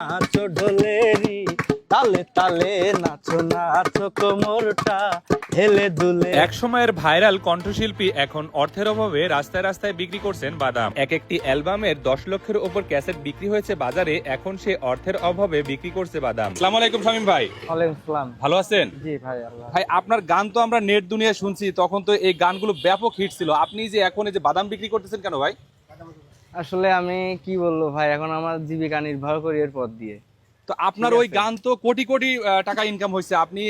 নাচো ঢোলেরি তালে তালে নাচো নাচো কোমরটা হেলে দুলে। এক সময়ের ভাইরাল কণ্ঠশিল্পী এখন অর্থের অভাবে রাস্তায় রাস্তায় বিক্রি করছেন বাদাম। এক একটি অ্যালবামের দশ লক্ষের উপর ক্যাসেট বিক্রি হয়েছে বাজারে এখন সে অর্থের অভাবে বিক্রি করছে বাদাম। সালাম আলাইকুম শামিম ভাই। ওয়ালাইকুম ভালো আছেন? জি ভাই আল্লাহ। ভাই আপনার গান তো আমরা নেট দুনিয়া শুনছি তখন তো এই গানগুলো ব্যাপক হিট ছিল। আপনি যে এখন এই যে বাদাম বিক্রি করতেছেন কেন ভাই? আসলে আমি কি বলব ভাই এখন আমার জীবিকা নির্ভর করি এর পথ দিয়ে। তো আপনার ওই গান তো কোটি কোটি টাকা ইনকাম হয়েছে আপনি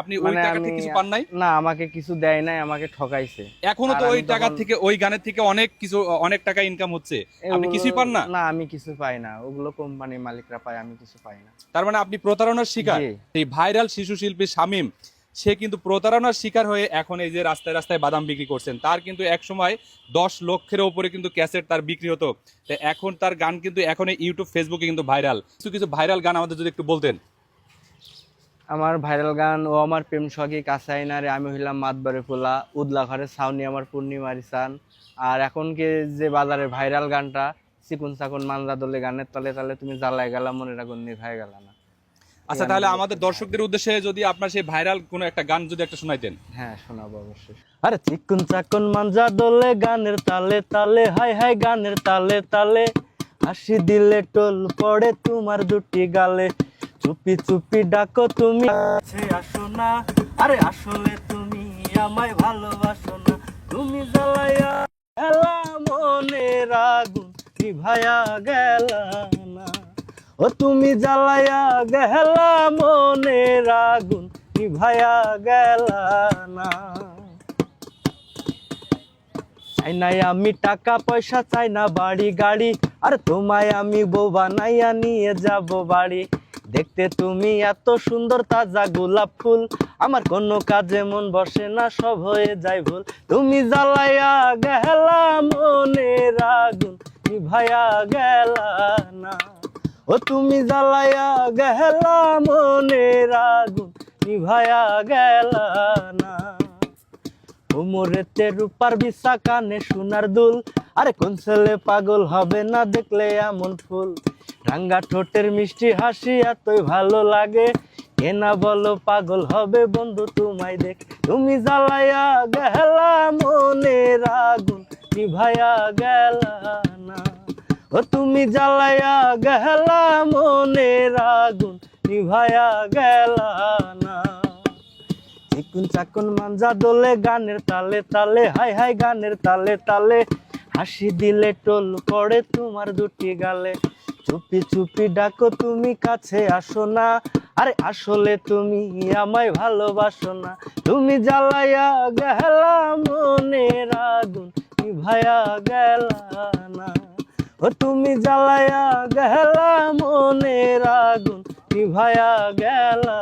আপনি ওই মানে টাকা থেকে কিছু পান নাই? না আমাকে কিছু দেয় নাই আমাকে ঠকাইছে। এখনও তো ওই টাকা থেকে ওই গানের থেকে অনেক কিছু অনেক টাকা ইনকাম হচ্ছে। আপনি কিছুই পান না? না আমি কিছু পাই না। ওগুলো কোম্পানির মালিকরা পায় আমি কিছু পাই না। তার মানে আপনি প্রতারণার শিকার। এই ভাইরাল শিশু শিল্পী শামিম সে কিন্তু প্রতারণার শিকার হয়ে এখন এই যে রাস্তায় রাস্তায় বাদাম বিক্রি করছেন। তার কিন্তু এক সময় দশ লক্ষের ওপরে কিন্তু ক্যাসেট তার বিক্রি হতো। তো এখন তার গান কিন্তু এখন ইউটিউব, ফেসবুকে কিন্তু ভাইরাল। কিছু কিছু ভাইরাল গান আমাদের যদি একটু বলতেন। আমার ভাইরাল গান, ও আমার প্রেম সখী কাছাই না রে, আমি হইলাম মাতবারে ফুলা, উদলা ঘরে সাউনি আমার পূর্ণিমারি চান আর এখন কে যে বাজারে ভাইরাল গানটা, চিকুন চাকুন মানজা দলে গানের তলে তলে তুমি জ্বালায় গেলা মনের আগুন নিভাই গেল না। আচ্ছা তাহলে আমাদের দর্শকদের উদ্দেশ্যে যদি আপনার সেই ভাইরাল কোনো একটা গান যদি একটা শোনাইতেন হ্যাঁ শোনাবো অবশ্যই। আরে চিকুন চাকুন মানজা দলে গানের তালে তালে হাই হাই গানের তালে তালে হাসি দিলে টোল পড়ে তোমার দুটি গালে চুপি চুপি ডাকো তুমি। আসো না আরে আসলে তুমি আমায় ভালোবাসো না। তুমি জ্বালাইয়া গেলা মনের আগুন নিভায়া গেলা। ও তুমি জ্বালাইয়া গেলা মনের আগুন, নিভায়া গেলা না। চাই আমি টাকা পয়সা, চাই না বাড়ি গাড়ি, আর তোমায় আমি বউ বানাইয়া নিয়ে যাব বাড়ি। দেখতে তুমি এত সুন্দর তাজা গোলাপ ফুল, আমার কোনো কাজে মন বসে না, সব হয়ে যায় ভুল। তুমি জ্বালাইয়া গেলা মনের আগুন, নিভায়া গেলা না। ও তুমি জ্বালাইয়া গেলা মনের আগুন, নিভায়া গেলা না। উমরেতে রূপার বিশা কানে সোনার দুল, আরে কোন ছেলে পাগল হবে না দেখলে এমন ফুল? রাঙ্গা ঠোঁটের মিষ্টি হাসি এতই ভালো লাগে কে না বলো পাগল হবে বন্ধু তোমায় দেখ। তুমি জ্বালাইয়া গেলা মনের আগুন, নিভায়া গেলা ও তুমি জ্বালাইয়া গেলা মনের আগুন, নিভায়া গেলা না। চিকুন চাকুন মাঞ্জা দোলে গানের তালে তালে, হাই হাই গানের তালে তালে, হাসি দিলে টোল পড়ে তোমার দুটি গালে। চুপি চুপি ডাকো তুমি কাছে আসো না, আরে আসলে তুমি আমায় ভালোবাসো না। তুমি জ্বালাইয়া গেলা মনের আগুন, নিভায়া গেলা ও তুমি জ্বালায়া গেলা মনের আগুন নিভায়া গেলা